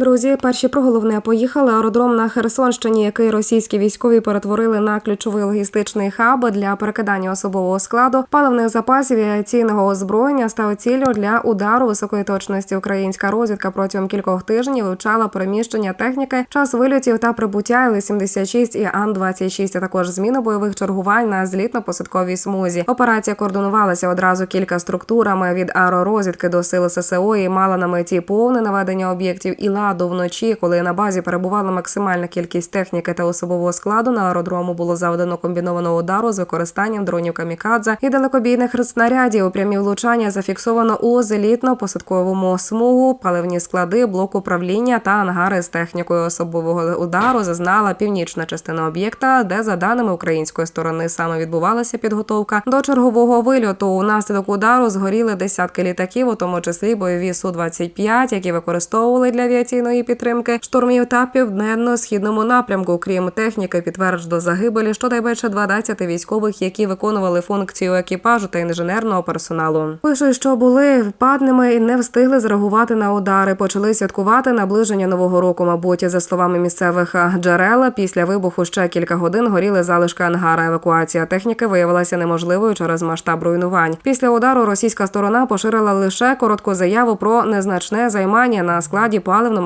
Друзі, перші про головне поїхали. Аеродром на Херсонщині, який російські військові перетворили на ключовий логістичний хаб для перекидання особового складу, паливних запасів і авіаційного озброєння, став ціллю для удару високої точності. Українська розвідка протягом кількох тижнів вивчала переміщення техніки, час вильотів та прибуття Іл-76 і Ан-26, а також зміну бойових чергувань на злітно-посадковій смузі. Операція координувалася одразу кілька структурами від аеророзвідки до сил ССО і мала на меті повне наведення об'єктів і ладу вночі, коли на базі перебувала максимальна кількість техніки та особового складу. На аеродрому було завдано комбінованого удару з використанням дронів камікадзе і далекобійних снарядів. У прямі влучання зафіксовано у зелітно-посадковому смугу, паливні склади, блок управління та ангари з технікою особового удару. Зазнала північна частина об'єкта, де за даними української сторони саме відбувалася підготовка до чергового вильоту. Унаслідок удару згоріли десятки літаків, у тому числі бойові су 25 які використовували для авіаційної підтримки штурмів та південно-східному напрямку. Крім техніки, підтверджено загибелі щонайменше 12 військових, які виконували функцію екіпажу та інженерного персоналу. Пишуть, що були впадними і не встигли зреагувати на удари. Почали святкувати наближення нового року. Мабуть, за словами місцевих джерел, після вибуху ще кілька годин горіли залишки ангара. Евакуація техніки виявилася неможливою через масштаб руйнувань. Після удару російська сторона поширила лише коротку заяву про незначне займання на складі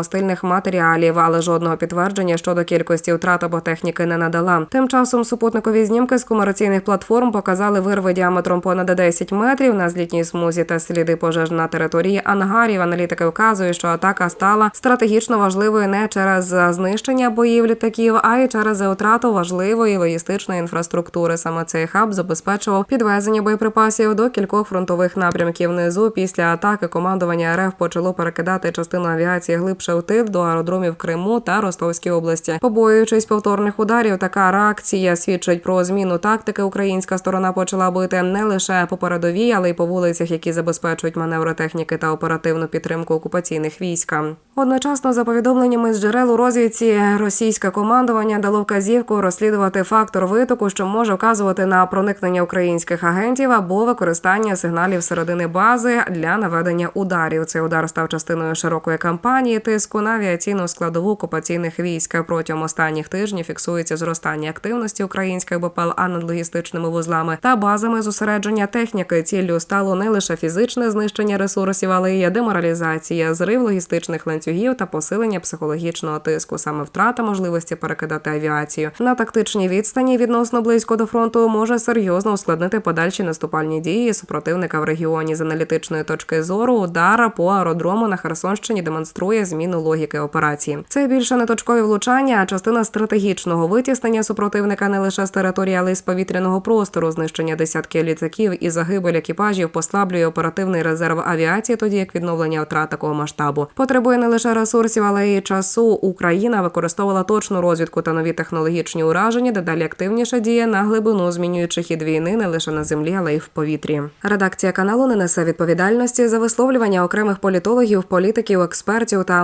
паливно-мастильних матеріалів, але жодного підтвердження щодо кількості втрат або техніки не надала. Тим часом супутникові знімки з комерційних платформ показали вирви діаметром понад 10 метрів на злітній смузі та сліди пожеж на території ангарів. Аналітики вказують, що атака стала стратегічно важливою не через знищення боїв літаків, а й через втрату важливої логістичної інфраструктури. Саме цей хаб забезпечував підвезення боєприпасів до кількох фронтових напрямків. Внизу після атаки командування РФ почало перекидати частину авіації глибше в до аеродромів Криму та Ростовській області. Побоюючись повторних ударів, така реакція свідчить про зміну тактики. Українська сторона почала бити не лише по передовій, але й по вулицях, які забезпечують маневри техніки та оперативну підтримку окупаційних військ. Одночасно, за повідомленнями з джерел у розвідці, російське командування дало вказівку розслідувати фактор витоку, що може вказувати на проникнення українських агентів або використання сигналів середини бази для наведення ударів. Цей удар став частиною широкої кампанії тиску на авіаційну складову окупаційних військ. Протягом останніх тижнів фіксується зростання активності українських БПЛА над логістичними вузлами та базами зосередження техніки. Ціллю стало не лише фізичне знищення ресурсів, але й деморалізація, зрив логістичних ланцюгів та посилення психологічного тиску. Саме втрата можливості перекидати авіацію на тактичній відстані відносно близько до фронту може серйозно ускладнити подальші наступальні дії супротивника в регіоні. З аналітичної точки зору удар по аеродрому на Херсонщині демонструє зміну логіки операції. Це більше не точкові влучання, а частина стратегічного витіснення супротивника не лише з території, але й з повітряного простору. Знищення десятків літаків і загибель екіпажів послаблює оперативний резерв авіації, тоді як відновлення втрат такого масштабу потребує не лише ресурсів, але й часу. Україна використовувала точну розвідку та нові технологічні ураження, дедалі активніше діє на глибину, змінюючи хід війни не лише на землі, але й в повітрі. Редакція каналу не несе відповідальності за висловлювання окремих політологів, політиків, експертів та